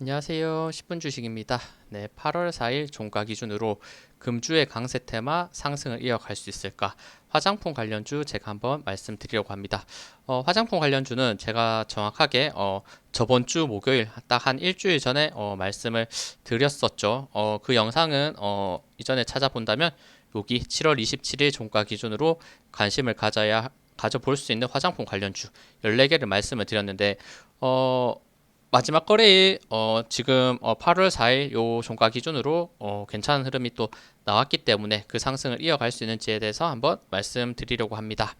안녕하세요. 10분 주식입니다. 네, 8월 4일 종가 기준으로 금주의 강세 테마 상승을 이어갈 수 있을까? 화장품 관련주 제가 한번 말씀드리려고 합니다. 어, 화장품 관련주는 제가 정확하게 어, 저번 주 목요일 딱 한 일주일 전에 어, 말씀을 드렸었죠. 어, 그 영상은 어, 이전에 찾아본다면 여기 7월 27일 종가 기준으로 관심을 가져야 가져볼 수 있는 화장품 관련주 14개를 말씀을 드렸는데 어, 마지막 거래일 어, 지금 어, 8월 4일 요 종가 기준으로 어, 괜찮은 흐름이 또 나왔기 때문에 그 상승을 이어갈 수 있는지에 대해서 한번 말씀드리려고 합니다.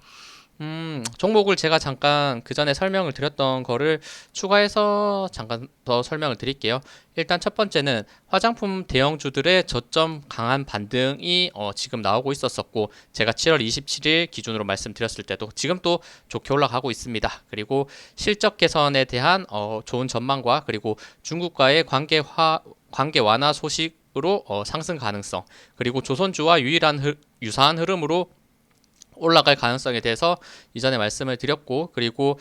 음, 종목을 제가 잠깐 그 전에 설명을 드렸던 거를 추가해서 잠깐 더 설명을 드릴게요. 일단 첫 번째는 화장품 대형주들의 저점 강한 반등이 어, 지금 나오고 있었었고 제가 7월 27일 기준으로 말씀드렸을 때도 지금 또 좋게 올라가고 있습니다. 그리고 실적 개선에 대한 어, 좋은 전망과 그리고 중국과의 관계 화 관계 완화 소식으로 어, 상승 가능성 그리고 조선주와 유일한 흐, 유사한 흐름으로 올라갈 가능성에 대해서 이전에 말씀을 드렸고 그리고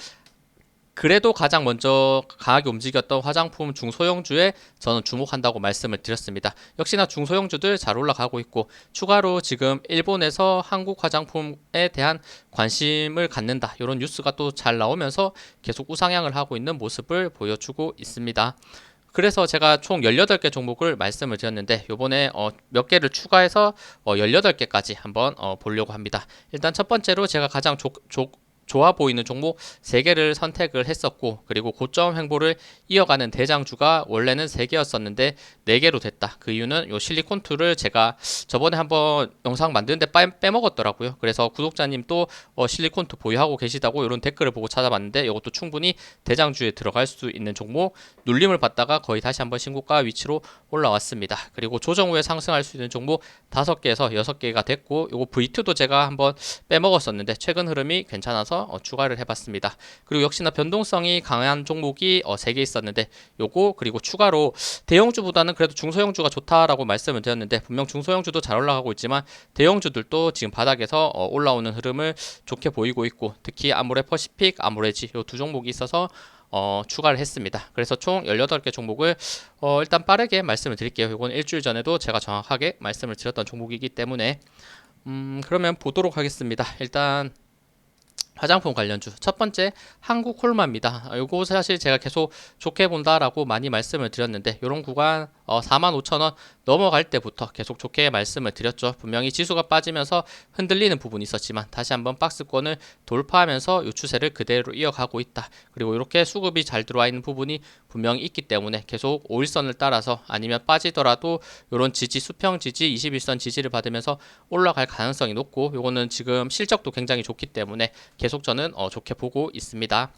그래도 가장 먼저 강하게 움직였던 화장품 중소형주에 저는 주목한다고 말씀을 드렸습니다. 역시나 중소형주들 잘 올라가고 있고 추가로 지금 일본에서 한국 화장품에 대한 관심을 갖는다 이런 뉴스가 또 잘 나오면서 계속 우상향을 하고 있는 모습을 보여주고 있습니다. 그래서 제가 총 18개 종목을 말씀을 드렸는데 요번에 어, 몇 개를 추가해서 어, 18개까지 한번 어, 보려고 합니다. 일단 첫 번째로 제가 가장 조, 조, 좋아 보이는 종목 3개를 선택을 했었고 그리고 고점 횡보를 이어가는 대장주가 원래는 3개였었는데 4개로 됐다. 그 이유는 요 실리콘2를 제가 저번에 한번 영상 만드는데 빼, 먹었더라고요 그래서 구독자님 또 어, 실리콘2 보유하고 계시다고 이런 댓글을 보고 찾아봤는데 이것도 충분히 대장주에 들어갈 수 있는 종목 눌림을 받다가 거의 다시 한번 신고가 위치로 올라왔습니다. 그리고 조정 후에 상승할 수 있는 종목 5개에서 6개가 됐고 요거 V2도 제가 한번 빼먹었었는데 최근 흐름이 괜찮아서 어, 추가를 해봤습니다. 그리고 역시나 변동성이 강한 종목이 어, 3개 있었는데 요거 그리고 추가로 대형주보다는 그래도 중소형주가 좋다라고 말씀을 드렸는데 분명 중소형주도 잘 올라가고 있지만 대형주들도 지금 바닥에서 어, 올라오는 흐름을 좋게 보이고 있고 특히 아모레 퍼시픽, 아모레지 요 두 종목이 있어서 어, 추가를 했습니다. 그래서 총 18개 종목을 어, 일단 빠르게 말씀을 드릴게요. 이건 일주일 전에도 제가 정확하게 말씀을 드렸던 종목이기 때문에 음, 그러면 보도록 하겠습니다. 일단 화장품 관련주 첫 번째 한국 콜마입니다. 요거 사실 제가 계속 좋게 본다라고 많이 말씀을 드렸는데 이런 구간 어, 45,000원 넘어갈 때부터 계속 좋게 말씀을 드렸죠. 분명히 지수가 빠지면서 흔들리는 부분이 있었지만 다시 한번 박스권을 돌파하면서 이 추세를 그대로 이어가고 있다. 그리고 이렇게 수급이 잘 들어와 있는 부분이 분명히 있기 때문에 계속 5일선을 따라서 아니면 빠지더라도 이런 지지 수평 지지 21선 지지를 받으면서 올라갈 가능성이 높고 요거는 지금 실적도 굉장히 좋기 때문에 계속 저는 어, 좋게 보고 있습니다.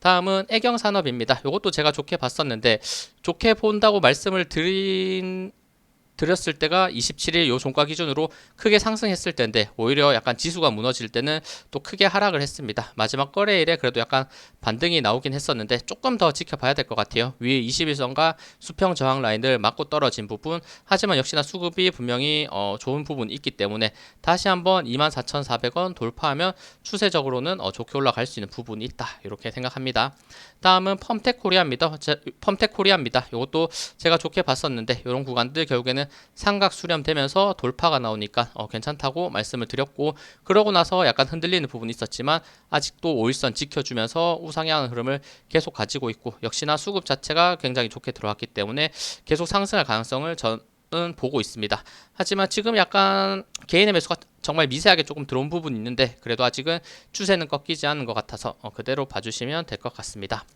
다음은 애경산업입니다. 이것도 제가 좋게 봤었는데 좋게 본다고 말씀을 드린 드렸을 때가 27일 요 종가 기준으로 크게 상승했을 때인데 오히려 약간 지수가 무너질 때는 또 크게 하락을 했습니다. 마지막 거래일에 그래도 약간 반등이 나오긴 했었는데 조금 더 지켜봐야 될 것 같아요. 위에 21선과 수평 저항 라인을 맞고 떨어진 부분 하지만 역시나 수급이 분명히 어, 좋은 부분이 있기 때문에 다시 한번 24,400원 돌파하면 추세적으로는 어, 좋게 올라갈 수 있는 부분이 있다. 이렇게 생각합니다. 다음은 펌텍 코리아입니다. 펌텍 코리아입니다. 이것도 제가 좋게 봤었는데 이런 구간들 결국에는 삼각 수렴되면서 돌파가 나오니까 어, 괜찮다고 말씀을 드렸고 그러고 나서 약간 흔들리는 부분이 있었지만 아직도 5일선 지켜주면서 우상향 흐름을 계속 가지고 있고 역시나 수급 자체가 굉장히 좋게 들어왔기 때문에 계속 상승할 가능성을 전 은 보고 있습니다. 하지만 지금 약간 개인의 매수가 정말 미세하게 조금 들어온 부분이 있는데 그래도 아직은 추세는 꺾이지 않은 것 같아서 어, 그대로 봐주시면 될 것 같습니다.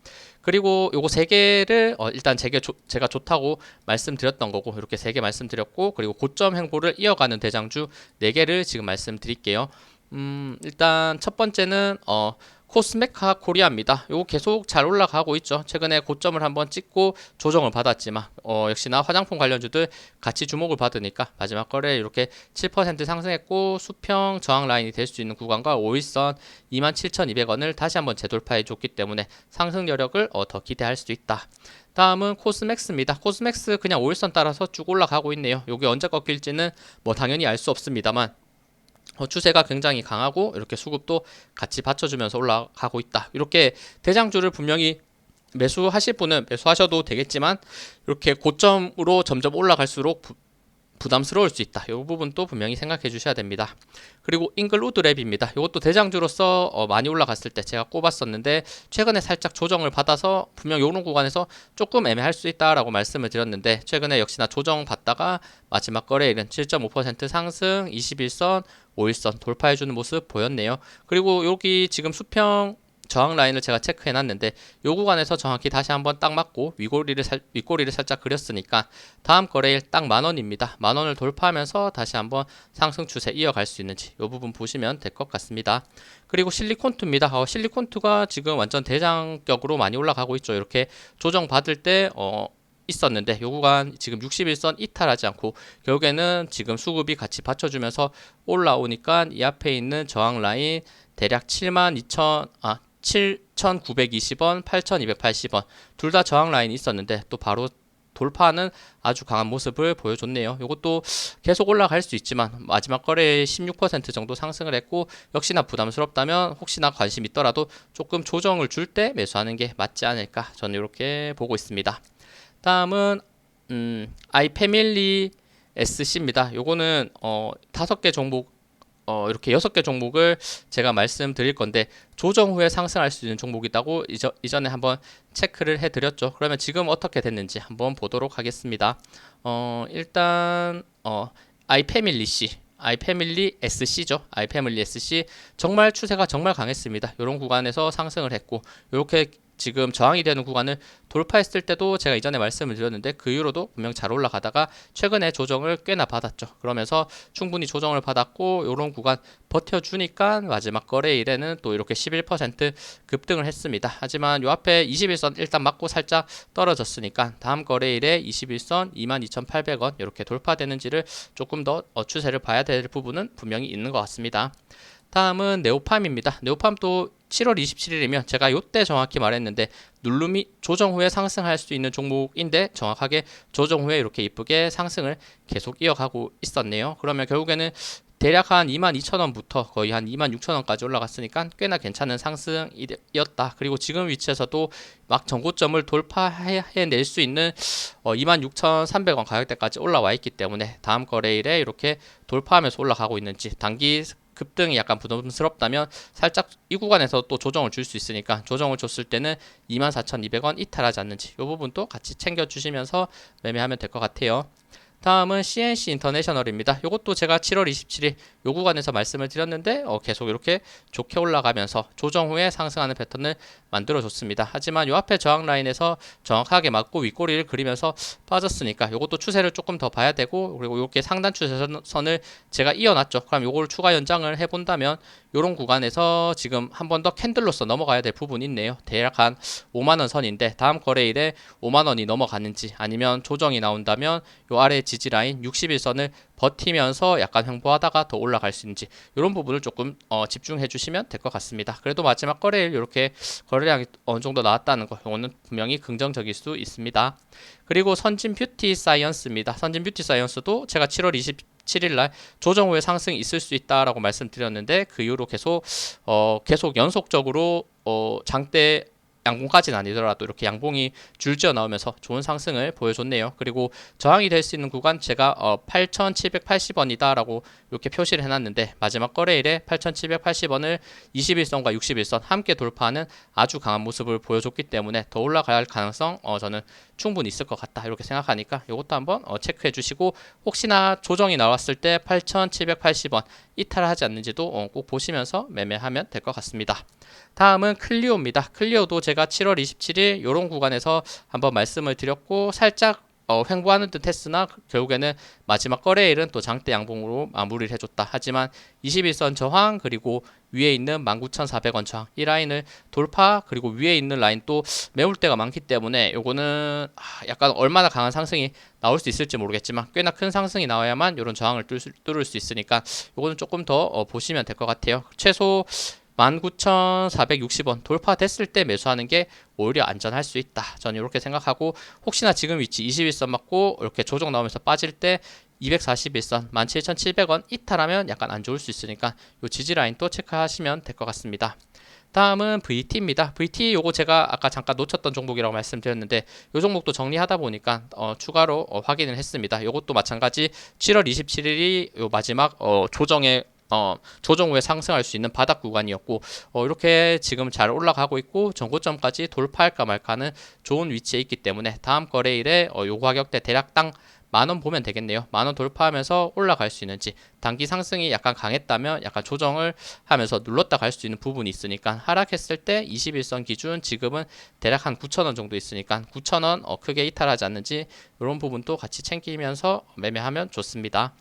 그리고 요거 세 개를 어, 일단 제게 조, 제가 좋다고 말씀드렸던 거고 이렇게 세 개 말씀드렸고 그리고 고점 행보를 이어가는 대장주 네 개를 지금 말씀드릴게요. 음, 일단 첫 번째는 어, 코스메카 코리아입니다. 요거 계속 잘 올라가고 있죠. 최근에 고점을 한번 찍고 조정을 받았지만 어, 역시나 화장품 관련주들 같이 주목을 받으니까 마지막 거래 이렇게 7% 상승했고 수평 저항 라인이 될 수 있는 구간과 5일선 27,200원을 다시 한번 재돌파해 줬기 때문에 상승 여력을 어, 더 기대할 수 있다. 다음은 코스맥스입니다. 코스맥스 그냥 5일선 따라서 쭉 올라가고 있네요. 요게 언제 꺾일지는 뭐 당연히 알 수 없습니다만 어, 추세가 굉장히 강하고 이렇게 수급도 같이 받쳐주면서 올라가고 있다. 이렇게 대장주를 분명히 매수하실 분은 매수하셔도 되겠지만 이렇게 고점으로 점점 올라갈수록 부, 부담스러울 수 있다. 이 부분도 분명히 생각해 주셔야 됩니다. 그리고 잉글우드 랩입니다. 이것도 대장주로서 어, 많이 올라갔을 때 제가 꼽았었는데 최근에 살짝 조정을 받아서 분명 이런 구간에서 조금 애매할 수 있다라고 말씀을 드렸는데 최근에 역시나 조정 받다가 마지막 거래일은 7.5% 상승 21선 5일선 돌파해주는 모습 보였네요. 그리고 여기 지금 수평 저항 라인을 제가 체크해 놨는데 요 구간에서 정확히 다시 한번 딱 맞고 위꼬리를 살, 윗꼬리를 살짝 그렸으니까 다음 거래일 딱 만원입니다. 만원을 돌파하면서 다시 한번 상승 추세 이어갈 수 있는지 요 부분 보시면 될 것 같습니다. 그리고 실리콘투입니다. 어, 실리콘투가 지금 완전 대장격으로 많이 올라가고 있죠. 이렇게 조정 받을 때 어, 있었는데 요 구간 지금 61선 이탈하지 않고 결국에는 지금 수급이 같이 받쳐주면서 올라오니까 이 앞에 있는 저항 라인 대략 7만 2천 아 7,920원, 8,280원 둘 다 저항 라인이 있었는데 또 바로 돌파하는 아주 강한 모습을 보여줬네요. 이것도 계속 올라갈 수 있지만 마지막 거래에 16% 정도 상승을 했고 역시나 부담스럽다면 혹시나 관심 있더라도 조금 조정을 줄 때 매수하는 게 맞지 않을까 저는 이렇게 보고 있습니다. 다음은 음, 아이패밀리 SC입니다. 요거는 어, 다섯 개 종목 어, 이렇게 여섯 개 종목을 제가 말씀드릴 건데 조정 후에 상승할 수 있는 종목이 있다고 이저, 이전에 한번 체크를 해드렸죠. 그러면 지금 어떻게 됐는지 한번 보도록 하겠습니다. 어, 일단 어, 아이패밀리 C 아이패밀리 SC죠. 아이패밀리 SC 정말 추세가 정말 강했습니다. 이런 구간에서 상승을 했고 이렇게 지금 저항이 되는 구간을 돌파했을 때도 제가 이전에 말씀을 드렸는데 그 이후로도 분명 잘 올라가다가 최근에 조정을 꽤나 받았죠. 그러면서 충분히 조정을 받았고 이런 구간 버텨주니까 마지막 거래일에는 또 이렇게 11% 급등을 했습니다. 하지만 요 앞에 21선 일단 맞고 살짝 떨어졌으니까 다음 거래일에 21선 22,800원 이렇게 돌파되는지를 조금 더 어, 추세를 봐야 될 부분은 분명히 있는 것 같습니다. 다음은 네오팜입니다. 네오팜도 7월 27일이면 제가 이때 정확히 말했는데 눌름이 조정 후에 상승할 수 있는 종목인데 정확하게 조정 후에 이렇게 이쁘게 상승을 계속 이어가고 있었네요. 그러면 결국에는 대략 한 22,000원부터 거의 한 26,000원까지 올라갔으니까 꽤나 괜찮은 상승이었다. 그리고 지금 위치에서도 막 전고점을 돌파해낼 수 있는 어 26,300원 가격대까지 올라와 있기 때문에 다음 거래일에 이렇게 돌파하면서 올라가고 있는지 단기 급등이 약간 부담스럽다면 살짝 이 구간에서 또 조정을 줄 수 있으니까 조정을 줬을 때는 24,200원 이탈하지 않는지 이 부분도 같이 챙겨 주시면서 매매하면 될 것 같아요. 다음은 CNC 인터내셔널입니다. 이것도 제가 7월 27일 요 구간에서 말씀을 드렸는데 어, 계속 이렇게 좋게 올라가면서 조정 후에 상승하는 패턴을 만들어 줬습니다. 하지만 요 앞에 저항 라인에서 정확하게 맞고 윗꼬리를 그리면서 빠졌으니까 이것도 추세를 조금 더 봐야 되고 그리고 이렇게 상단 추세선을 제가 이어놨죠. 그럼 요걸 추가 연장을 해본다면 요런 구간에서 지금 한 번 더 캔들로서 넘어가야 될 부분이 있네요. 대략 한 5만원 선인데 다음 거래일에 5만원이 넘어가는지 아니면 조정이 나온다면 요 아래 지지 라인 61선을 버티면서 약간 횡보하다가 더 올라갈 수 있는지 이런 부분을 조금 어, 집중해 주시면 될 것 같습니다. 그래도 마지막 거래일 이렇게 거래량이 어느 정도 나왔다는 거 이거는 분명히 긍정적일 수 있습니다. 그리고 선진 뷰티 사이언스입니다. 선진 뷰티 사이언스도 제가 7월 20 7일 날 조정 후에 상승이 있을 수 있다라고 말씀드렸는데 그 이후로 계속 어 계속 연속적으로 어 장대 양봉까지는 아니더라도 이렇게 양봉이 줄지어 나오면서 좋은 상승을 보여줬네요. 그리고 저항이 될 수 있는 구간 제가 어 8,780원이다라고 이렇게 표시를 해놨는데 마지막 거래일에 8,780원을 21선과 61선 함께 돌파하는 아주 강한 모습을 보여줬기 때문에 더 올라갈 가능성 어 저는 충분히 있을 것 같다 이렇게 생각하니까 이것도 한번 어 체크해 주시고 혹시나 조정이 나왔을 때 8,780원 이탈하지 않는지도 어 꼭 보시면서 매매하면 될 것 같습니다. 다음은 클리오입니다. 클리오도 제가 7월 27일 이런 구간에서 한번 말씀을 드렸고 살짝 어, 횡보하는 듯 했으나 결국에는 마지막 거래일은 또 장대 양봉으로 마무리를 해줬다. 하지만 21선 저항 그리고 위에 있는 19,400원 저항 이 라인을 돌파 그리고 위에 있는 라인 또 매울 때가 많기 때문에 요거는 아, 약간 얼마나 강한 상승이 나올 수 있을지 모르겠지만 꽤나 큰 상승이 나와야만 이런 저항을 뚫을 수 있으니까 요거는 조금 더 어, 보시면 될 것 같아요. 최소 19,460원 돌파됐을 때 매수하는 게 오히려 안전할 수 있다. 저는 이렇게 생각하고 혹시나 지금 위치 21선 맞고 이렇게 조정 나오면서 빠질 때 241선 17,700원 이탈하면 약간 안 좋을 수 있으니까 이 지지 라인 또 체크하시면 될 것 같습니다. 다음은 VT입니다. VT 요거 제가 아까 잠깐 놓쳤던 종목이라고 말씀드렸는데 요 종목도 정리하다 보니까 어, 추가로 어, 확인을 했습니다. 요것도 마찬가지 7월 27일이 요 마지막 어, 조정의 어, 조정 후에 상승할 수 있는 바닥 구간이었고 어, 이렇게 지금 잘 올라가고 있고 전고점까지 돌파할까 말까는 좋은 위치에 있기 때문에 다음 거래일에 어, 요 가격대 대략 땅만원 보면 되겠네요. 만원 돌파하면서 올라갈 수 있는지 단기 상승이 약간 강했다면 약간 조정을 하면서 눌렀다 갈 수 있는 부분이 있으니까 하락했을 때 21선 기준 지금은 대략 한 9,000원 정도 있으니까 9,000원 어, 크게 이탈하지 않는지 이런 부분도 같이 챙기면서 매매하면 좋습니다.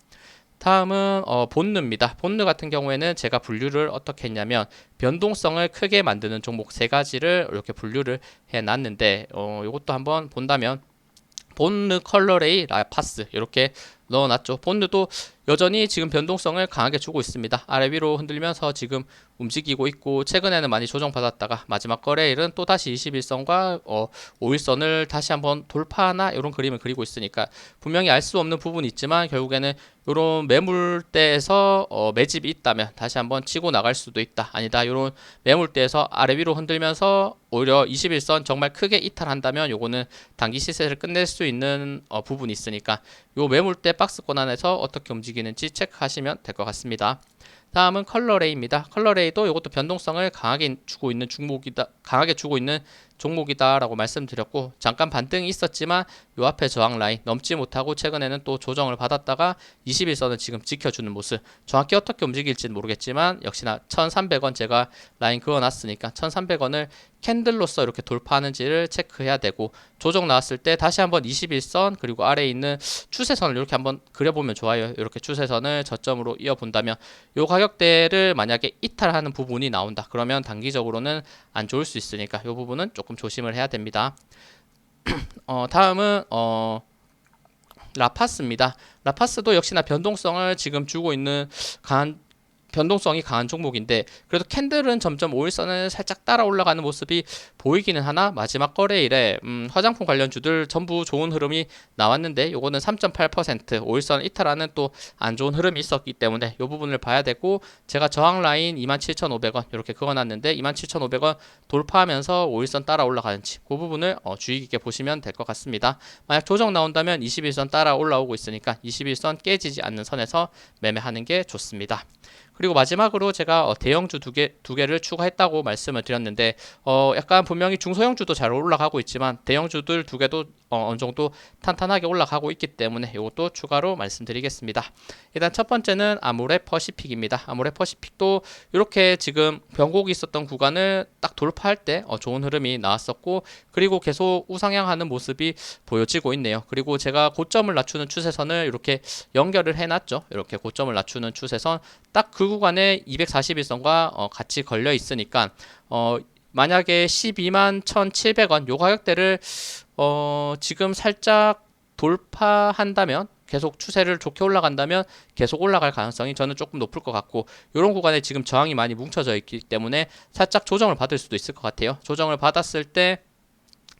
다음은 어, 본느입니다. 본느 같은 경우에는 제가 분류를 어떻게 했냐면 변동성을 크게 만드는 종목 세 가지를 이렇게 분류를 해놨는데 어, 이것도 한번 본다면 본느 컬러레이 라파스 이렇게 넣어놨죠. 본드도 여전히 지금 변동성을 강하게 주고 있습니다. 아래 위로 흔들면서 지금 움직이고 있고 최근에는 많이 조정받았다가 마지막 거래일은 또 다시 21선과 어, 5일선을 다시 한번 돌파하나 이런 그림을 그리고 있으니까 분명히 알 수 없는 부분이 있지만 결국에는 이런 매물대에서 어, 매집이 있다면 다시 한번 치고 나갈 수도 있다. 아니다. 이런 매물대에서 아래 위로 흔들면서 오히려 21선 정말 크게 이탈한다면 요거는 단기 시세를 끝낼 수 있는 어, 부분이 있으니까 요 매물대 박스권 안에서 어떻게 움직이는지 체크하시면 될 것 같습니다. 다음은 컬러레이입니다. 컬러레이도 이것도 변동성을 강하게 주고 있는 종목이다. 강하게 주고 있는 종목이다라고 말씀드렸고 잠깐 반등이 있었지만 요 앞에 저항 라인 넘지 못하고 최근에는 또 조정을 받았다가 21선을 지금 지켜주는 모습. 정확히 어떻게 움직일지는 모르겠지만 역시나 1300원 제가 라인 그어놨으니까 1300원을 캔들로서 이렇게 돌파하는지를 체크해야 되고 조정 나왔을 때 다시 한번 21선 그리고 아래에 있는 추세선을 이렇게 한번 그려보면 좋아요. 이렇게 추세선을 저점으로 이어본다면 요 가격대를 만약에 이탈하는 부분이 나온다. 그러면 단기적으로는 안 좋을 수 있으니까 요 부분은 조금 조심을 해야 됩니다 어, 다음은 어, 라파스입니다. 라파스도 역시나 변동성을 지금 주고 있는 강한 변동성이 강한 종목인데 그래도 캔들은 점점 5일선을 살짝 따라 올라가는 모습이 보이기는 하나 마지막 거래일에 음, 화장품 관련주들 전부 좋은 흐름이 나왔는데 요거는 3.8% 5일선 이탈하는 또 안 좋은 흐름이 있었기 때문에 요 부분을 봐야 되고 제가 저항 라인 27,500원 이렇게 그어놨는데 27,500원 돌파하면서 5일선 따라 올라가는지 그 부분을 어, 주의 깊게 보시면 될 것 같습니다. 만약 조정 나온다면 21선 따라 올라오고 있으니까 21선 깨지지 않는 선에서 매매하는 게 좋습니다. 그리고 마지막으로 제가 어, 대형주 두 개 두 개를 추가했다고 말씀을 드렸는데 어 약간 분명히 중소형주도 잘 올라가고 있지만 대형주들 두 개도 어, 어느 정도 탄탄하게 올라가고 있기 때문에 이것도 추가로 말씀드리겠습니다. 일단 첫 번째는 아모레 퍼시픽입니다. 아모레 퍼시픽도 이렇게 지금 변곡이 있었던 구간을 딱 돌파할 때 어, 좋은 흐름이 나왔었고 그리고 계속 우상향하는 모습이 보여지고 있네요. 그리고 제가 고점을 낮추는 추세선을 이렇게 연결을 해놨죠. 이렇게 고점을 낮추는 추세선 딱 그 구간에 241선과 어, 같이 걸려 있으니까 어, 만약에 12만 1,700원 요 가격대를 어, 지금 살짝 돌파한다면 계속 추세를 좋게 올라간다면 계속 올라갈 가능성이 저는 조금 높을 것 같고 이런 구간에 지금 저항이 많이 뭉쳐져 있기 때문에 살짝 조정을 받을 수도 있을 것 같아요. 조정을 받았을 때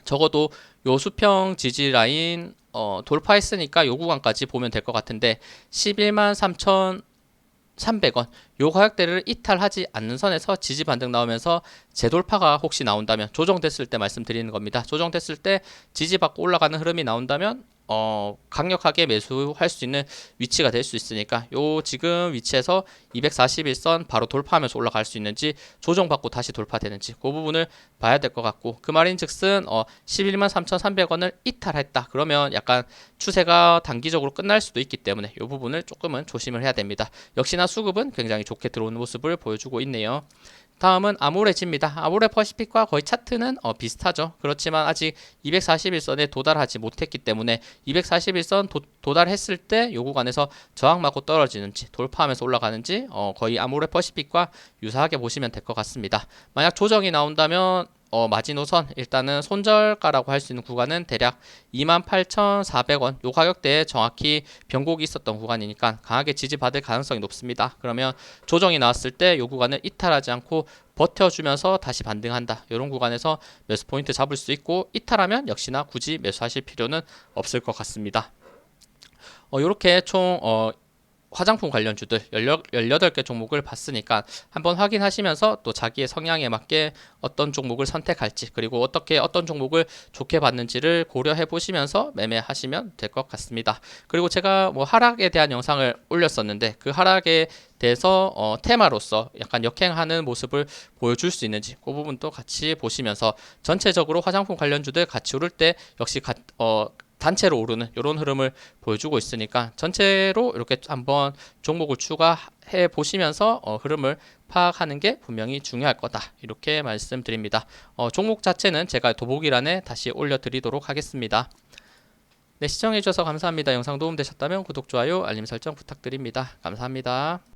적어도 요 수평 지지 라인 어, 돌파했으니까 요 구간까지 보면 될 것 같은데 11만 3천 300원 요 가격대를 이탈하지 않는 선에서 지지 반등 나오면서 재돌파가 혹시 나온다면 조정됐을 때 말씀드리는 겁니다. 조정됐을 때 지지받고 올라가는 흐름이 나온다면 어, 강력하게 매수할 수 있는 위치가 될 수 있으니까 요 지금 위치에서 241선 바로 돌파하면서 올라갈 수 있는지 조정받고 다시 돌파되는지 그 부분을 봐야 될 것 같고 그 말인즉슨 어, 11만 3,300원을 이탈했다 그러면 약간 추세가 단기적으로 끝날 수도 있기 때문에 이 부분을 조금은 조심을 해야 됩니다. 역시나 수급은 굉장히 좋게 들어오는 모습을 보여주고 있네요. 다음은 아모레지입니다. 아모레 퍼시픽과 거의 차트는 어, 비슷하죠. 그렇지만 아직 241선에 도달하지 못했기 때문에 241선 도, 도달했을 때 요 구간에서 저항 맞고 떨어지는지 돌파하면서 올라가는지 어, 거의 아모레 퍼시픽과 유사하게 보시면 될 것 같습니다. 만약 조정이 나온다면 어, 마지노선 일단은 손절가라고 할 수 있는 구간은 대략 28,400원 요 가격대에 정확히 변곡이 있었던 구간이니까 강하게 지지받을 가능성이 높습니다. 그러면 조정이 나왔을 때 요 구간을 이탈하지 않고 버텨주면서 다시 반등한다. 이런 구간에서 매수 포인트 잡을 수 있고 이탈하면 역시나 굳이 매수하실 필요는 없을 것 같습니다. 어, 이렇게 총 어, 화장품 관련 주들 18개 종목을 봤으니까 한번 확인하시면서 또 자기의 성향에 맞게 어떤 종목을 선택할지 그리고 어떻게 어떤 종목을 좋게 봤는지를 고려해 보시면서 매매하시면 될 것 같습니다. 그리고 제가 뭐 하락에 대한 영상을 올렸었는데 그 하락에 대해서 어, 테마로서 약간 역행하는 모습을 보여줄 수 있는지 그 부분도 같이 보시면서 전체적으로 화장품 관련주들 같이 오를 때 역시 가, 어, 단체로 오르는 이런 흐름을 보여주고 있으니까 전체로 이렇게 한번 종목을 추가해 보시면서 어, 흐름을 파악하는 게 분명히 중요할 거다 이렇게 말씀드립니다. 어, 종목 자체는 제가 도보기란에 다시 올려드리도록 하겠습니다. 네, 시청해주셔서 감사합니다. 영상 도움되셨다면 구독, 좋아요, 알림 설정 부탁드립니다. 감사합니다.